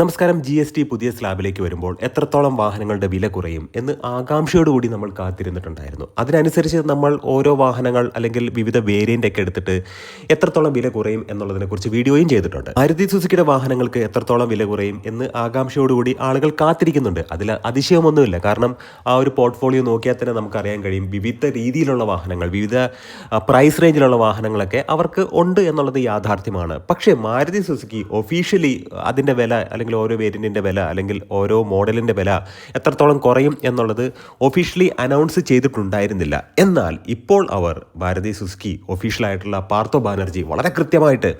നമസ്കാരം G S T പുതിയ സ്ലാബിലേക്ക് വരുമ്പോൾ എത്രത്തോളം വാഹനങ്ങളുടെ വില കുറയും എന്ന് ആകാംക്ഷയോടുകൂടി നമ്മൾ കാത്തിരുന്നിട്ടുണ്ടായിരുന്നു. അതിനനുസരിച്ച് നമ്മൾ ഓരോ വാഹനങ്ങൾ അല്ലെങ്കിൽ വിവിധ വേരിയന്റ് ഒക്കെ എടുത്തിട്ട് എത്രത്തോളം വില കുറയും എന്നുള്ളതിനെക്കുറിച്ച് വീഡിയോയും ചെയ്തിട്ടുണ്ട്. മാരുതി സുസുക്കിയുടെ വാഹനങ്ങൾക്ക് എത്രത്തോളം വില കുറയും എന്ന് ആകാംക്ഷയോടുകൂടി ആളുകൾ കാത്തിരിക്കുന്നുണ്ട്. അതിൽ അതിശയമൊന്നുമില്ല. കാരണം ആ ഒരു പോർട്ട്ഫോളിയോ നോക്കിയാൽ തന്നെ നമുക്കറിയാൻ കഴിയും. വിവിധ രീതിയിലുള്ള വാഹനങ്ങൾ വിവിധ പ്രൈസ് റേഞ്ചിലുള്ള വാഹനങ്ങളൊക്കെ അവർക്ക് ഉണ്ട് എന്നുള്ളത് യാഥാർത്ഥ്യമാണ്. പക്ഷേ മാരുതി സുസുക്കി ഒഫീഷ്യലി അതിന്റെ വില അല്ലെങ്കിൽ ഓരോ വേരിയന്റിന്റെ വില അല്ലെങ്കിൽ ഓരോ മോഡലിന്റെ വില എത്രത്തോളം കുറയും എന്നുള്ളത് ഒഫീഷ്യലി അനൗൺസ് ചെയ്തിട്ടുണ്ടായിരുന്നില്ല. എന്നാൽ ഇപ്പോൾ അവർ ഭാരതി സുസ്കി ഒഫീഷ്യലായിട്ടുള്ള പാർത്ഥോ ബാനർജി വളരെ കൃത്യമായിട്ട്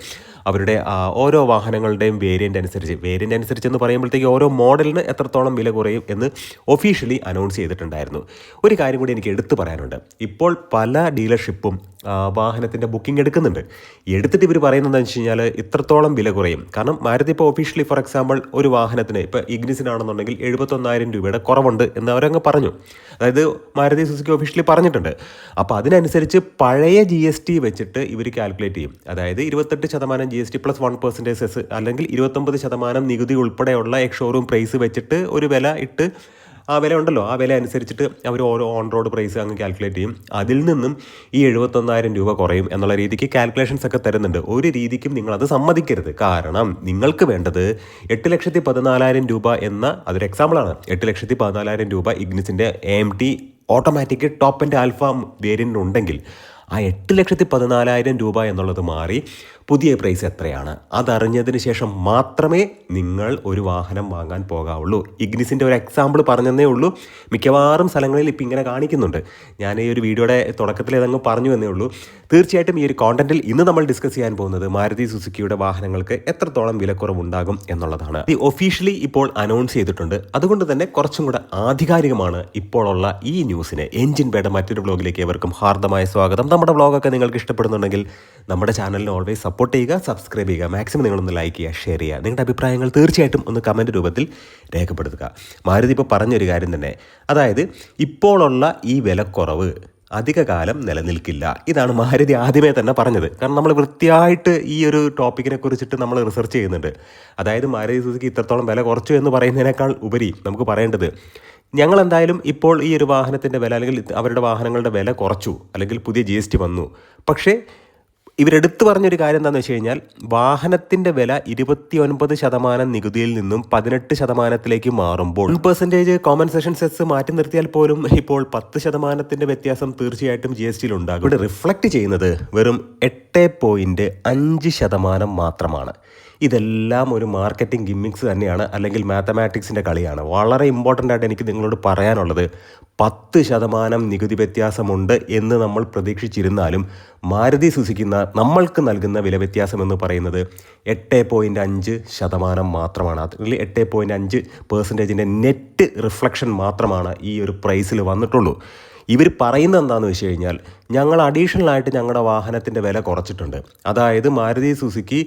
അവരുടെ ഓരോ വാഹനങ്ങളുടെയും വേരിയന്റ് അനുസരിച്ച് വേരിയന്റ് അനുസരിച്ച് എന്ന് പറയുമ്പോഴത്തേക്ക് ഓരോ മോഡലിന് എത്രത്തോളം വില കുറയും എന്ന് ഒഫീഷ്യലി അനൗൺസ് ചെയ്തിട്ടുണ്ടായിരുന്നു. ഒരു കാര്യം കൂടി എനിക്ക് എടുത്തു പറയാനുണ്ട്. ഇപ്പോൾ പല ഡീലർഷിപ്പും വാഹനത്തിന്റെ ബുക്കിംഗ് എടുക്കുന്നുണ്ട്. എടുത്തിട്ട് ഇവർ പറയുന്നത് വെച്ച് കഴിഞ്ഞാൽ ഇത്രത്തോളം വില കുറയും. കാരണം മാരുതി ഇപ്പോൾ ഒഫീഷ്യലി ഫോർ എക്സാമ്പിൾ ഒരു വാഹനത്തിന് ഇപ്പോൾ ഇഗ്നിസിനാണെന്നുണ്ടെങ്കിൽ എഴുപത്തൊന്നായിരം രൂപയുടെ കുറവുണ്ട് എന്ന് അവരങ്ങ് പറഞ്ഞു. അതായത് മാരുതി സുസുക്കി ഒഫീഷ്യലി പറഞ്ഞിട്ടുണ്ട്. അപ്പോൾ അതിനനുസരിച്ച് പഴയ ജി എസ് ടി വെച്ചിട്ട് ഇവർ കാൽക്കുലേറ്റ് ചെയ്യും. അതായത് ഇരുപത്തെട്ട് ശതമാനം G S T plus one percentage cess അല്ലെങ്കിൽ ഇരുപത്തൊമ്പത് ശതമാനം നികുതി ഉൾപ്പെടെയുള്ള എക്സ് പ്രൈസ് വെച്ചിട്ട് ഒരു വില ഇട്ട് ആ വില ഉണ്ടല്ലോ. ആ വില അനുസരിച്ചിട്ട് അവർ ഓരോ ഓൺ റോഡ് പ്രൈസ് അങ്ങ് കാൽക്കുലേറ്റ് ചെയ്യും. അതിൽ നിന്നും ഈ എഴുപത്തൊന്നായിരം രൂപ കുറയും എന്നുള്ള രീതിക്ക് കാൽക്കുലേഷൻസ് ഒക്കെ തരുന്നുണ്ട്. ഒരു രീതിക്കും നിങ്ങളത് സമ്മതിക്കരുത്. കാരണം നിങ്ങൾക്ക് വേണ്ടത് എട്ട് ലക്ഷത്തി പതിനാലായിരം രൂപ എന്ന അതൊരു എക്സാമ്പിളാണ് എട്ട് ലക്ഷത്തി പതിനാലായിരം രൂപ ഇഗ്നിസിന്റെ M T automatic top and alpha variant ഉണ്ടെങ്കിൽ ആ എട്ട് ലക്ഷത്തി പതിനാലായിരം രൂപ എന്നുള്ളത് മാറി പുതിയ പ്രൈസ് എത്രയാണ്? അതറിഞ്ഞതിന് ശേഷം മാത്രമേ നിങ്ങൾ ഒരു വാഹനം വാങ്ങാൻ പോകാവുള്ളൂ. ഇഗ്നിസിന്റെ ഒരു എക്സാമ്പിൾ പറഞ്ഞതേ ഉള്ളൂ. മിക്കവാറും സ്ഥലങ്ങളിൽ ഇപ്പം ഇങ്ങനെ കാണിക്കുന്നുണ്ട്. ഞാൻ ഈ ഒരു വീഡിയോയുടെ തുടക്കത്തിൽ ഏതങ്ങ് പറഞ്ഞു എന്നേ ഉള്ളൂ. തീർച്ചയായിട്ടും ഈ ഒരു കോണ്ടന്റിൽ ഇന്ന് നമ്മൾ ഡിസ്കസ് ചെയ്യാൻ പോകുന്നത് മാരുതി സുസുക്കിയുടെ വാഹനങ്ങൾക്ക് എത്രത്തോളം വിലക്കുറവുണ്ടാകും എന്നുള്ളതാണ്. ഈ ഒഫീഷ്യലി ഇപ്പോൾ അനൗൺസ് ചെയ്തിട്ടുണ്ട്. അതുകൊണ്ട് തന്നെ കുറച്ചും കൂടെ ആധികാരികമാണ് ഇപ്പോഴുള്ള ഈ ന്യൂസിന് എഞ്ചിൻ ബേഡ മറ്റൊരു ബ്ലോഗിലേക്ക് ഏവർക്കും ഹാർദമായ സ്വാഗതം. നമ്മുടെ ബ്ലോഗൊക്കെ നിങ്ങൾക്ക് ഇഷ്ടപ്പെടുന്നുണ്ടെങ്കിൽ നമ്മുടെ ചാനലിന് ഓൾവേസ് സപ്പോർട്ട് ചെയ്യുക സബ്സ്ക്രൈബ് ചെയ്യുക. മാക്സിമം നിങ്ങളൊന്ന് ലൈക്ക് ചെയ്യുക ഷെയർ ചെയ്യുക. നിങ്ങളുടെ അഭിപ്രായങ്ങൾ തീർച്ചയായിട്ടും ഒന്ന് കമന്റ് രൂപത്തിൽ രേഖപ്പെടുത്തുക. മാരുതി ഇപ്പോൾ പറഞ്ഞൊരു കാര്യം തന്നെ. അതായത് ഇപ്പോഴുള്ള ഈ വിലക്കുറവ് അധികകാലം നിലനിൽക്കില്ല. ഇതാണ് മാരുതി ആദ്യമേ തന്നെ പറഞ്ഞത്. കാരണം നമ്മൾ വൃത്തിയായിട്ട് ഈ ഒരു ടോപ്പിക്കിനെ കുറിച്ചിട്ട് നമ്മൾ റിസർച്ച് ചെയ്യുന്നുണ്ട്. അതായത് മാരുതി സുസുക്കി ഇത്രത്തോളം വില കുറച്ചു എന്ന് പറയുന്നതിനേക്കാൾ ഉപരി നമുക്ക് പറയേണ്ടത് ഞങ്ങൾ എന്തായാലും ഇപ്പോൾ ഈ ഒരു വാഹനത്തിന്റെ വില അല്ലെങ്കിൽ അവരുടെ വാഹനങ്ങളുടെ വില കുറച്ചു. അല്ലെങ്കിൽ പുതിയ ജി വന്നു. പക്ഷേ ഇവരെടുത്തു പറഞ്ഞൊരു കാര്യം എന്താണെന്ന് വെച്ച് കഴിഞ്ഞാൽ വാഹനത്തിന്റെ വില ഇരുപത്തി ഒൻപത് ശതമാനം നികുതിയിൽ നിന്നും പതിനെട്ട് ശതമാനത്തിലേക്ക് മാറുമ്പോൾ വൺ പെർസെന്റേജ് കോമ്പൻസേഷൻ സെസ് മാറ്റി നിർത്തിയാൽ പോലും ഇപ്പോൾ പത്ത് ശതമാനത്തിന്റെ വ്യത്യാസം തീർച്ചയായിട്ടും ജി എസ് ടിയിൽ ഉണ്ടാകും. ഇവിടെ റിഫ്ലക്റ്റ് ചെയ്യുന്നത് വെറും എട്ട് പോയിന്റ് അഞ്ച് ശതമാനം മാത്രമാണ്. ഇതെല്ലാം ഒരു മാർക്കറ്റിംഗ് ഗിമ്മിക്സ് തന്നെയാണ് അല്ലെങ്കിൽ മാത്തമാറ്റിക്സിന്റെ കളിയാണ്. വളരെ ഇമ്പോർട്ടന്റ് ആയിട്ട് എനിക്ക് നിങ്ങളോട് പറയാനുള്ളത്. പത്ത് ശതമാനം നികുതി വ്യത്യാസമുണ്ട് എന്ന് നമ്മൾ പ്രതീക്ഷിച്ചിരുന്നാലും മാരുതി സുസിക്കുന്ന നമ്മൾക്ക് നൽകുന്ന വില വ്യത്യാസം എന്ന് പറയുന്നത് എട്ട് പോയിന്റ് അഞ്ച് ശതമാനം മാത്രമാണ്. അതിൽ എട്ട് പോയിന്റ് അഞ്ച് പെർസെന്റേജിന്റെ നെറ്റ് റിഫ്ലക്ഷൻ മാത്രമാണ് ഈ ഒരു പ്രൈസിൽ വന്നിട്ടുള്ളൂ. ഇവർ പറയുന്നത് എന്താണെന്ന് വെച്ച് കഴിഞ്ഞാൽ ഞങ്ങൾ അഡീഷണൽ ആയിട്ട് ഞങ്ങളുടെ വാഹനത്തിന്റെ വില കുറച്ചിട്ടുണ്ട്. അതായത് Maruti Suzuki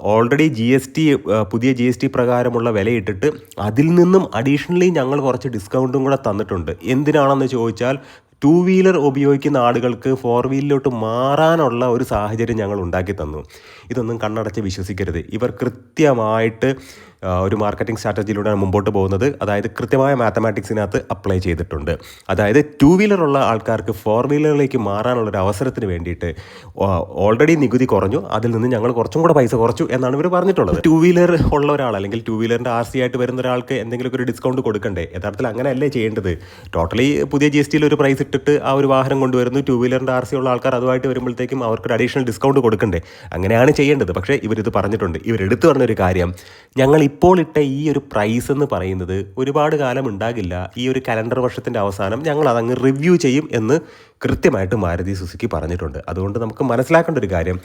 already G S T പുതിയ ജി എസ് ടി പ്രകാരമുള്ള വിലയിട്ടിട്ട് അതിൽ നിന്നും അഡീഷണലി ഞങ്ങൾ കുറച്ച് ഡിസ്കൗണ്ടും കൂടെ തന്നിട്ടുണ്ട്. എന്തിനാണെന്ന് ചോദിച്ചാൽ ടു വീലർ ഉപയോഗിക്കുന്ന ആളുകൾക്ക് ഫോർ വീലിലോട്ട് മാറാനുള്ള ഒരു സാഹചര്യം ഞങ്ങൾ ഉണ്ടാക്കി തന്നു. ഇതൊന്നും കണ്ണടച്ച് വിശ്വസിക്കരുത്. ഇവർ കൃത്യമായിട്ട് ഒരു മാർക്കറ്റിംഗ് സ്ട്രാറ്റജിയിലൂടെയാണ് മുമ്പോട്ട് പോകുന്നത്. അതായത് കൃത്യമായ മാത്തമാറ്റിക്സിനകത്ത് അപ്ലൈ ചെയ്തിട്ടുണ്ട്. അതായത് ടു വീലറുള്ള ആൾക്കാർക്ക് ഫോർ വീലറിലേക്ക് മാറാനുള്ള ഒരു അവസരത്തിന് വേണ്ടിയിട്ട് ഓൾറെഡി നികുതി കുറഞ്ഞു. അതിൽ നിന്ന് ഞങ്ങൾ കുറച്ചും കൂടെ പൈസ കുറച്ചു എന്നാണ് ഇവർ പറഞ്ഞിട്ടുള്ളത്. ടു വീലർ ഉള്ള ഒരാൾ അല്ലെങ്കിൽ ടു വീലറിന്റെ ആർ സി ആയിട്ട് വരുന്ന ഒരാൾക്ക് എന്തെങ്കിലുമൊക്കെ ഒരു ഡിസ്കൗണ്ട് കൊടുക്കണ്ടേ? യഥാർത്ഥത്തിൽ അങ്ങനെയല്ലേ ചെയ്യേണ്ടത്? ടോട്ടലി പുതിയ ജി എസ് ടിയിൽ ഒരു പ്രൈസ് ഇട്ടിട്ട് ആ ഒരു വാഹനം കൊണ്ടുവരുന്നു. ടു വീലറിന്റെ ആർ സി ഉള്ള ആൾക്കാർ അതുമായിട്ട് വരുമ്പോഴത്തേക്കും അവർക്ക് ഒരു അഡീഷണൽ ഡിസ്കൗണ്ട് കൊടുക്കണ്ടേ? അങ്ങനെയാണ് ചെയ്യേണ്ടത്. പക്ഷേ ഇവരിത് പറഞ്ഞിട്ടുണ്ട്. ഇവരെടുത്തു പറഞ്ഞൊരു കാര്യം ഞങ്ങൾ ഇപ്പോൾ ഇട്ട ഈ ഒരു പ്രൈസ് എന്ന് പറയുന്നത് ഒരുപാട് കാലം ഉണ്ടാകില്ല. ഈ ഒരു കലണ്ടർ വർഷത്തിന്റെ അവസാനം ഞങ്ങൾ അതങ്ങ് റിവ്യൂ ചെയ്യും എന്ന് കൃത്യമായിട്ട് മാരുതി സുസുക്കി പറഞ്ഞിട്ടുണ്ട്. അതുകൊണ്ട് നമുക്ക് മനസ്സിലാക്കേണ്ട ഒരു കാര്യം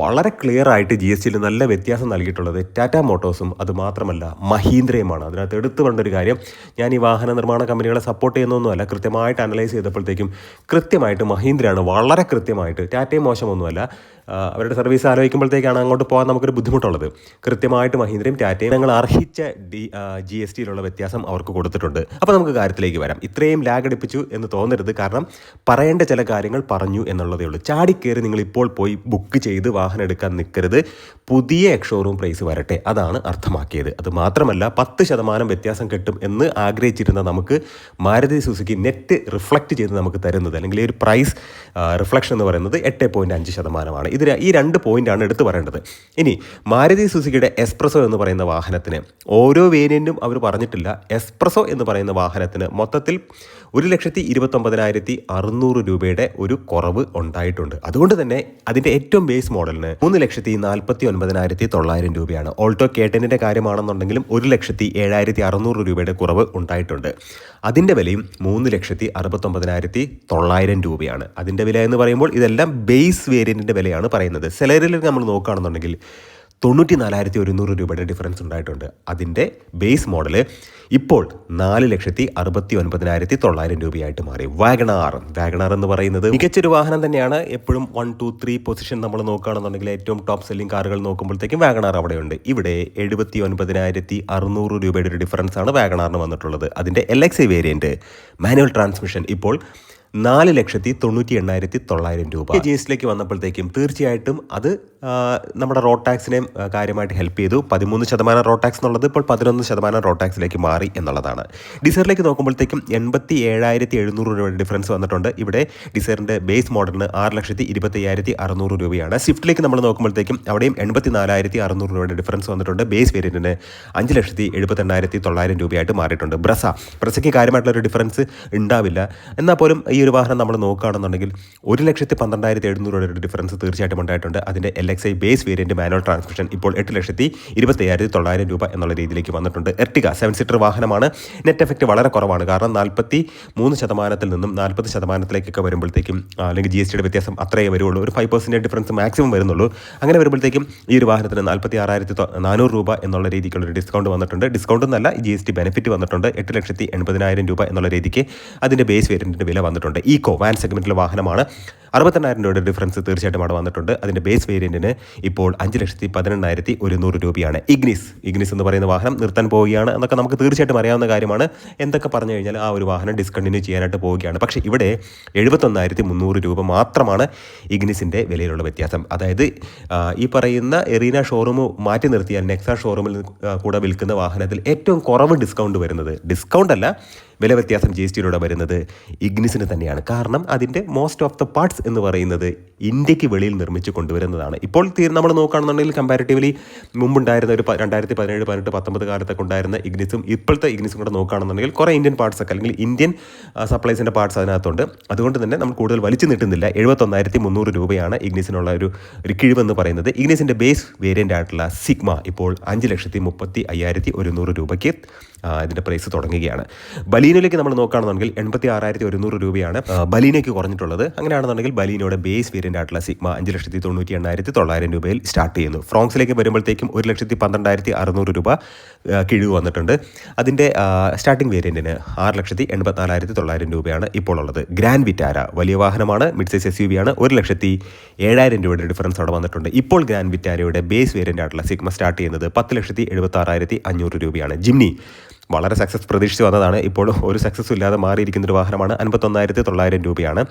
വളരെ ക്ലിയർ ആയിട്ട് ജി എസ് ടിയിൽ നല്ല വ്യത്യാസം നൽകിയിട്ടുള്ളത് ടാറ്റ മോട്ടോഴ്സും അത് മാത്രമല്ല മഹീന്ദ്രയുമാണ്. അതിനകത്ത് എടുത്തു ഒരു കാര്യം ഞാൻ ഈ വാഹന നിർമ്മാണ കമ്പനികളെ സപ്പോർട്ട് ചെയ്യുന്നൊന്നുമല്ല കൃത്യമായിട്ട് അനലൈസ് ചെയ്തപ്പോഴത്തേക്കും കൃത്യമായിട്ട് മഹീന്ദ്രയാണ് വളരെ കൃത്യമായിട്ട് ടാറ്റയും മോശമൊന്നുമല്ല. അവരുടെ സർവീസ് ആലോചിക്കുമ്പോഴത്തേക്കാണ് അങ്ങോട്ട് പോകാൻ നമുക്കൊരു ബുദ്ധിമുട്ടുള്ളത്. കൃത്യമായിട്ട് മഹീന്ദ്രയും ടാറ്റയും ഞങ്ങൾ അർഹിച്ച ഡി ജി എസ് ടിയിലുള്ള വ്യത്യാസം അവർക്ക് കൊടുത്തിട്ടുണ്ട്. അപ്പോൾ നമുക്ക് കാര്യത്തിലേക്ക് വരാം. ഇത്രയും ലാഗ് അടിപ്പിച്ചു എന്ന് തോന്നരുത്. കാരണം പറയേണ്ട അങ്ങനെയൊക്കെ ചില കാര്യങ്ങൾ പറഞ്ഞു എന്നുള്ളതേ ഉള്ളൂ. ചാടിക്കയറി നിങ്ങൾ ഇപ്പോൾ പോയി ബുക്ക് ചെയ്ത് വാഹനം എടുക്കാൻ നിൽക്കരുത് പുതിയ എക്സ്ഷോറൂം പ്രൈസ് വരട്ടെ. അതാണ് അർത്ഥമാക്കിയത്. അത് മാത്രമല്ല പത്ത് ശതമാനം വ്യത്യാസം കിട്ടും എന്ന് ആഗ്രഹിച്ചിരുന്ന നമുക്ക് മാരുതി സുസുക്കി നെറ്റ് റിഫ്ലക്റ്റ് ചെയ്ത് നമുക്ക് തരുന്നത് അല്ലെങ്കിൽ ഒരു പ്രൈസ് റിഫ്ലക്ഷൻ എന്ന് പറയുന്നത് എട്ട് പോയിന്റ് അഞ്ച് ശതമാനമാണ്. ഇതിന് ഈ രണ്ട് പോയിന്റാണ് എടുത്തു പറയേണ്ടത്. ഇനി മാരുതി സുസുക്കിയുടെ എസ്പ്രസോ എന്ന് പറയുന്ന വാഹനത്തിന് ഓരോ വേരിയന്റും അവർ പറഞ്ഞിട്ടില്ല. എസ്പ്രസോ എന്ന് പറയുന്ന വാഹനത്തിന് മൊത്തത്തിൽ ഒരു ലക്ഷത്തി ഇരുപത്തൊമ്പതിനായിരത്തി അറുന്നൂറ് രൂപയുടെ ഒരു കുറവ് ഉണ്ടായിട്ടുണ്ട്. അതുകൊണ്ട് തന്നെ അതിന്റെ ഏറ്റവും ബേസ് മോഡലിന് മൂന്ന് ലക്ഷത്തി നാൽപ്പത്തി ഒൻപതിനായിരത്തി തൊള്ളായിരം രൂപയാണ്. ഓൾട്ടോ കേട്ടനിന്റെ കാര്യമാണെന്നുണ്ടെങ്കിലും ഒരു ലക്ഷത്തി ഏഴായിരത്തി അറുന്നൂറ് രൂപയുടെ കുറവ് ഉണ്ടായിട്ടുണ്ട്. അതിന്റെ വിലയും മൂന്ന് ലക്ഷത്തി അറുപത്തൊമ്പതിനായിരത്തി തൊള്ളായിരം രൂപയാണ്. അതിന്റെ വില എന്ന് പറയുമ്പോൾ ഇതെല്ലാം ബേസ് വേരിയന്റിന്റെ വിലയാണ് പറയുന്നത്. സെലറിൽ നമ്മൾ നോക്കുകയാണെന്നുണ്ടെങ്കിൽ തൊണ്ണൂറ്റി നാലായിരത്തി ഒരുന്നൂറ് രൂപയുടെ ഡിഫറൻസ് ഉണ്ടായിട്ടുണ്ട്. അതിന്റെ ബേസ് മോഡൽ ഇപ്പോൾ നാല് ലക്ഷത്തി അറുപത്തി ഒൻപതിനായിരത്തി തൊള്ളായിരം രൂപയായിട്ട് മാറി. വാഗണാർ. വാഗണാർ എന്ന് പറയുന്നത് മികച്ചൊരു വാഹനം തന്നെയാണ്. എപ്പോഴും വൺ ടു ത്രീ പൊസിഷൻ നമ്മൾ നോക്കുകയാണെന്നുണ്ടെങ്കിൽ ഏറ്റവും ടോപ്പ് സെല്ലിംഗ് കാറുകൾ നോക്കുമ്പോഴത്തേക്കും വാഗണാർ അവിടെയുണ്ട്. ഇവിടെ എഴുപത്തി ഒൻപതിനായിരത്തി അറുന്നൂറ് രൂപയുടെ ഒരു ഡിഫറൻസ് ആണ് വാഗണാറിന് വന്നിട്ടുള്ളത്. അതിന്റെ L X variant manual transmission ഇപ്പോൾ നാല് ലക്ഷത്തി തൊണ്ണൂറ്റി എണ്ണായിരത്തി തൊള്ളായിരം രൂപ. ജി എസ് ടിയിലേക്ക് വന്നപ്പോഴത്തേക്കും തീർച്ചയായിട്ടും അത് നമ്മുടെ റോഡ് ടാക്സിനെയും കാര്യമായിട്ട് ഹെൽപ്പ് ചെയ്തു. പതിമൂന്ന് ശതമാനം റോഡ് ടാക്സ് എന്നുള്ളത് ഇപ്പോൾ പതിനൊന്ന് ശതമാനം റോഡ് ടാക്സിലേക്ക് മാറി എന്നുള്ളതാണ്. ഡിസറിലേക്ക് നോക്കുമ്പോഴത്തേക്കും എൺപത്തി ഏഴായിരത്തി എഴുന്നൂറ് രൂപയുടെ ഡിഫറൻസ് വന്നിട്ടുണ്ട്. ഇവിടെ ഡിസൈറിന്റെ ബേസ് മോഡലിന് ആറ് ലക്ഷത്തി ഇരുപത്തി അയ്യായിരത്തി അറുന്നൂറ് രൂപയാണ്. സ്വിഫ്റ്റിലേക്ക് നമ്മൾ നോക്കുമ്പോഴത്തേക്കും അവിടെയും എൺപത്തി നാലായിരത്തി അറുന്നൂറ് രൂപയുടെ ഡിഫറൻസ് വന്നിട്ടുണ്ട്. ബേസ് വേരിയന്റിന് അഞ്ച് ലക്ഷത്തി എഴുപത്തെണ്ണായിരത്തി തൊള്ളായിരം രൂപയായിട്ട് മാറിയിട്ടുണ്ട്. ബ്രസ ബ്രസയ്ക്ക് കാര്യമായിട്ടുള്ള ഒരു ഡിഫറൻസ് ഉണ്ടാവില്ല. എന്നാൽ പോലും ഈ ഒരു വാഹനം നമ്മൾ നോക്കുകയാണെന്നുണ്ടെങ്കിൽ ഒരു ലക്ഷത്തി പന്ത്രണ്ടായിരത്തി എഴുന്നൂറ് രൂപയുടെ ഡിഫറൻസ് തീർച്ചയായിട്ടും ഉണ്ടായിട്ടുണ്ട്. അതിന്റെ L X I base variant manual transmission ഇപ്പോൾ എട്ട് ലക്ഷത്തി ഇരുപത്തയ്യായിരത്തി തൊള്ളായിരം രൂപ എന്നുള്ള രീതിയിലേക്ക് വന്നിട്ടുണ്ട്. എർട്ടിക സെവൻ സീറ്റർ വാഹനമാണ്. നെറ്റ് എഫക്റ്റ് വളരെ കുറവാണ്. കാരണം നാൽപ്പത്തി മൂന്ന് ശതമാനത്തിൽ നിന്നും നാൽപ്പത് ശതമാനത്തിലേക്കൊക്കെ വരുമ്പോഴത്തേക്കും അല്ലെങ്കിൽ ജി എസ് ടിയുടെ വ്യത്യാസം അത്രയേ വരുള്ളൂ. ഒരു ഫൈവ് പെർസെന്റേജ് ഡിഫറൻസ് മാക്സിമം വരുന്നുള്ളൂ. അങ്ങനെ വരുമ്പോഴത്തേക്കും ഈ ഒരു വാഹനത്തിന് നാൽപ്പത്തി ആറായിരത്തി നാനൂറ് രൂപ എന്നുള്ള രീതിക്കുള്ള ഒരു ഡിസ്കൗണ്ട് വന്നിട്ടുണ്ട്. ഡിസ്കൗണ്ട് എന്നല്ല ജി എസ് ടി ബെനിഫിറ്റ് വന്നിട്ടുണ്ട്. എട്ട് ലക്ഷത്തി എൺപതിനായിരം രൂപ എന്നുള്ള രീതിക്ക് അതിന്റെ ബേസ് വേരിയന്റിന്റെ വില വന്നിട്ടുണ്ട്. ഈക്കോ വാൻ സെഗ്മെന്റിലെ വാഹനമാണ്. അറുപത്തെണ്ണായിരം രൂപയുടെ ഡിഫറൻസ് തീർച്ചയായിട്ടും അവിടെ വന്നിട്ടുണ്ട്. അതിന്റെ ബേസ് വേരിയന്റിന് ഇപ്പോൾ അഞ്ച് ലക്ഷത്തി പതിനെണ്ണായിരത്തി ഒരുന്നൂറ് രൂപയാണ്. ഇഗ്നിസ് ഇഗ്നിസ് എന്ന് പറയുന്ന വാഹനം നിർത്താൻ പോവുകയാണ് എന്നൊക്കെ നമുക്ക് തീർച്ചയായിട്ടും അറിയാവുന്ന കാര്യമാണ്. എന്തൊക്കെ പറഞ്ഞു കഴിഞ്ഞാൽ ആ ഒരു വാഹനം ഡിസ്കണ്ടിന്യൂ ചെയ്യാനായിട്ട് പോവുകയാണ്. പക്ഷേ ഇവിടെ എഴുപത്തൊന്നായിരത്തി മുന്നൂറ് രൂപ മാത്രമാണ് ഇഗ്നിസിന്റെ വിലയിലുള്ള വ്യത്യാസം. അതായത് ഈ പറയുന്ന എറീന ഷോറൂം മാറ്റി നിർത്തിയാൽ നെക്സ ഷോറൂമിൽ കൂടെ വിൽക്കുന്ന വാഹനത്തിൽ ഏറ്റവും കുറവ് ഡിസ്കൗണ്ട് വരുന്നത്. ഡിസ്കൗണ്ട് അല്ല വില വ്യത്യാസം ജി എസ് ടിയിലൂടെ വരുന്നത് ഇഗ്നിസിന് തന്നെയാണ്. കാരണം അതിന്റെ മോസ്റ്റ് ഓഫ് ദ പാർട്സ് എന്ന് പറയുന്നത് ഇന്ത്യയ്ക്ക് വെളിയിൽ നിർമ്മിച്ച് കൊണ്ടുവരുന്നതാണ്. ഇപ്പോൾ തീർ നമ്മൾ നോക്കുകയാണെന്നുണ്ടെങ്കിൽ കമ്പാരിറ്റീവ്ലി മുമ്പുണ്ടായിരുന്ന ഒരു രണ്ടായിരത്തി പതിനേഴ് പതിനെട്ട് പത്തൊമ്പത് കാലത്തൊക്കെ ഉണ്ടായിരുന്ന ഇഗ്നിസും ഇപ്പോഴത്തെ ഇഗ്നിസും കൂടെ നോക്കുകയാണെന്നുണ്ടെങ്കിൽ കുറേ ഇന്ത്യൻ പാർട്സ് ഒക്കെ അല്ലെങ്കിൽ ഇന്ത്യൻ സപ്ലൈസിന്റെ പാർട്സ് അതിനകത്തുണ്ട്. അതുകൊണ്ട് തന്നെ നമ്മൾ കൂടുതൽ വലിച്ചു നീട്ടുന്നില്ല. എഴുപത്തൊന്നായിരത്തി മുന്നൂറ് രൂപയാണ് ഇഗ്നിസിനുള്ള ഒരു ഒരു കിഴിവെന്ന് പറയുന്നത്. ഇഗ്നിസിന്റെ ബേസ് വേരിയന്റ് ആയിട്ടുള്ള സിഗ്മ ഇപ്പോൾ അഞ്ച് ലക്ഷത്തി മുപ്പത്തി അയ്യായിരത്തി ഒരുന്നൂറ് രൂപയ്ക്ക് ഇതിന്റെ പ്രൈസ് തുടങ്ങുകയാണ്. ബലീനോയിലേക്ക് നമ്മൾ നോക്കുകയാണെന്നുണ്ടെങ്കിൽ എൺപത്തി ആറായിരത്തി ഒരുന്നൂറ് രൂപയാണ് ബലീനയ്ക്ക് കുറഞ്ഞിട്ടുള്ളത്. അങ്ങനെയാണെന്നുണ്ടെങ്കിൽ ബലീനോയുടെ ബേസ് വേരിയന്റ് ആയിട്ടുള്ള സിഗ്മ അഞ്ച് ലക്ഷത്തി തൊണ്ണൂറ്റി എണ്ണായിരത്തി തൊള്ളായിരം രൂപയിൽ സ്റ്റാർട്ട് ചെയ്യുന്നു. ഫ്രോങ്സിലേക്ക് വരുമ്പോഴത്തേക്കും ഒരു ലക്ഷത്തി പന്ത്രണ്ടായിരത്തി അറുന്നൂറ് രൂപ കിഴിവ് വന്നിട്ടുണ്ട്. അതിന്റെ സ്റ്റാർട്ടിംഗ് വേരിയന്റിന് ആറ് ലക്ഷത്തി എൺപത്തിനാലായിരത്തി തൊള്ളായിരം രൂപയാണ് ഇപ്പോൾ ഉള്ളത്. ഗ്രാൻഡ് വിറ്റാര വലിയ വാഹനമാണ് mid size S U V ആണ്. ഒരു ലക്ഷത്തി ഏഴായിരം രൂപയുടെ ഡിഫറൻസ് അവിടെ വന്നിട്ടുണ്ട്. ഇപ്പോൾ ഗ്രാൻഡ് വിറ്റാരയുടെ ബേസ് വേരിയന്റ് ആയിട്ടുള്ള സിഗ്മ സ്റ്റാർട്ട് ചെയ്യുന്നത് പത്ത് ലക്ഷത്തി എഴുപത്തി ആറായിരത്തി അഞ്ഞൂറ് രൂപയാണ്. ജിംനി വളരെ സക്സസ് പ്രതീക്ഷിച്ച് വന്നതാണ്. ഇപ്പോൾ ഒരു സക്സസ് ഇല്ലാതെ മാറിയിരിക്കുന്ന ഒരു വാഹനമാണ്. അൻപത്തൊന്നായിരത്തി തൊള്ളായിരം രൂപയാണ്.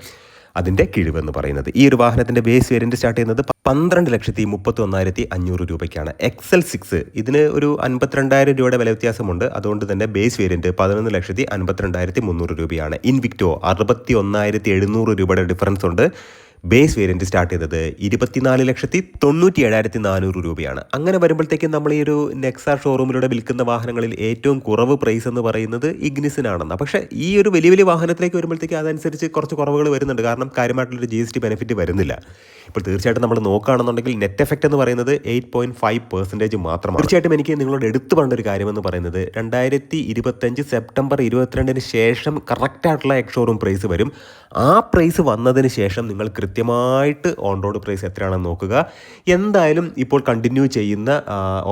അതിന്റെ കിഴിവെന്ന് പറയുന്നത്. ഈ ഒരു വാഹനത്തിന്റെ ബേസ് വേരിയന്റ് സ്റ്റാർട്ട് ചെയ്യുന്നത് പന്ത്രണ്ട് ലക്ഷത്തി മുപ്പത്തി ഒന്നായിരത്തി അഞ്ഞൂറ് രൂപയ്ക്കാണ്. എക്സൽ സിക്സ് ഇതിന് ഒരു അൻപത്തിരണ്ടായിരം രൂപയുടെ വില വ്യത്യാസമുണ്ട്. അതുകൊണ്ട് തന്നെ ബേസ് വേരിയന്റ് പതിനൊന്ന് ലക്ഷത്തി അൻപത്തിരണ്ടായിരത്തി മുന്നൂറ് രൂപയാണ്. ഇൻവിക്ടോ അറുപത്തി ഒന്നായിരത്തി എഴുന്നൂറ് രൂപയുടെ ഡിഫറൻസ് ഉണ്ട്. ബേസ് വേരിയന്റ് സ്റ്റാർട്ട് ചെയ്തത് ഇരുപത്തിനാല് ലക്ഷത്തി തൊണ്ണൂറ്റി ഏഴായിരത്തി നാനൂറ് രൂപയാണ്. അങ്ങനെ വരുമ്പോഴത്തേക്കും നമ്മൾ ഈ ഒരു നെക്സ ഷോറൂമിലൂടെ വിൽക്കുന്ന വാഹനങ്ങളിൽ ഏറ്റവും കുറവ് പ്രൈസ് എന്ന് പറയുന്നത് ഇഗ്നിസിനാണെന്ന് പക്ഷേ ഈ ഒരു വലിയ വലിയ വാഹനത്തിലേക്ക് വരുമ്പോഴത്തേക്ക് അതനുസരിച്ച് കുറച്ച് കുറവുകൾ വരുന്നുണ്ട്. കാരണം കാര്യമായിട്ടുള്ളൊരു ജി എസ് ടി ബെനിഫിറ്റ് വരുന്നില്ല. ഇപ്പോൾ തീർച്ചയായിട്ടും നമ്മൾ നോക്കുകയാണെന്നുണ്ടെങ്കിൽ നെറ്റ് എഫക്റ്റ് എന്ന് പറയുന്നത് എയ്റ്റ് പോയിന്റ് ഫൈവ് പെർസെന്റേജ് മാത്രമാണ്. തീർച്ചയായിട്ടും എനിക്ക് നിങ്ങളോട് എടുത്തു പറഞ്ഞ ഒരു കാര്യമെന്ന് പറയുന്നത് രണ്ടായിരത്തി ഇരുപത്തഞ്ച് സെപ്റ്റംബർ ഇരുപത്തിരണ്ടിന് ശേഷം കറക്റ്റായിട്ടുള്ള എക്സ്ഷോറൂം പ്രൈസ് വരും. ആ പ്രൈസ് വന്നതിന് ശേഷം നിങ്ങൾ കൃത്യമായിട്ട് ഓൺ റോഡ് പ്രൈസ് എത്രയാണെന്ന് നോക്കുക. എന്തായാലും ഇപ്പോൾ കണ്ടിന്യൂ ചെയ്യുന്ന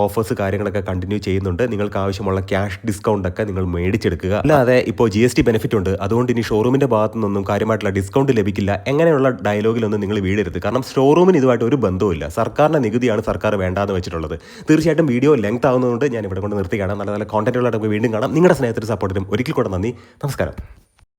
ഓഫേഴ്സ് കാര്യങ്ങളൊക്കെ കണ്ടിന്യൂ ചെയ്യുന്നുണ്ട്. നിങ്ങൾക്ക് ആവശ്യമുള്ള ക്യാഷ് ഡിസ്കൗണ്ട് ഒക്കെ നിങ്ങൾ മേടിച്ചെടുക്കുക. അല്ലാതെ ഇപ്പോൾ ജി എസ് ടി ബെനിഫിറ്റ് ഉണ്ട്. അതുകൊണ്ട് ഇനി ഷോറൂമിന്റെ ഭാഗത്തു നിന്നൊന്നും കാര്യമായിട്ടുള്ള ഡിസ്കൗണ്ട് ലഭിക്കില്ല. എങ്ങനെയുള്ള ഡയലോഗിലൊന്നും നിങ്ങൾ വീഴരുത്. കാരണം ഷോറൂമിന് ഇതുമായിട്ട് ഒരു ബന്ധവുമില്ല. സർക്കാരിന്റെ നികുതിയാണ് സർക്കാർ വേണ്ടാന്ന് വെച്ചിട്ടുള്ളത്. തീർച്ചയായിട്ടും വീഡിയോ ലെങ്ത് ആവുന്നതുകൊണ്ട് ഞാൻ ഇവിടെ കൊണ്ട് കാണാം നല്ല നല്ല കോണ്ടന്റുകളായിട്ട് വീണ്ടും കാണാം. നിങ്ങളുടെ സ്നേഹത്തിന് സപ്പോർട്ടിനും ഒരിക്കൽ കൂടെ നന്ദി. നമസ്കാരം.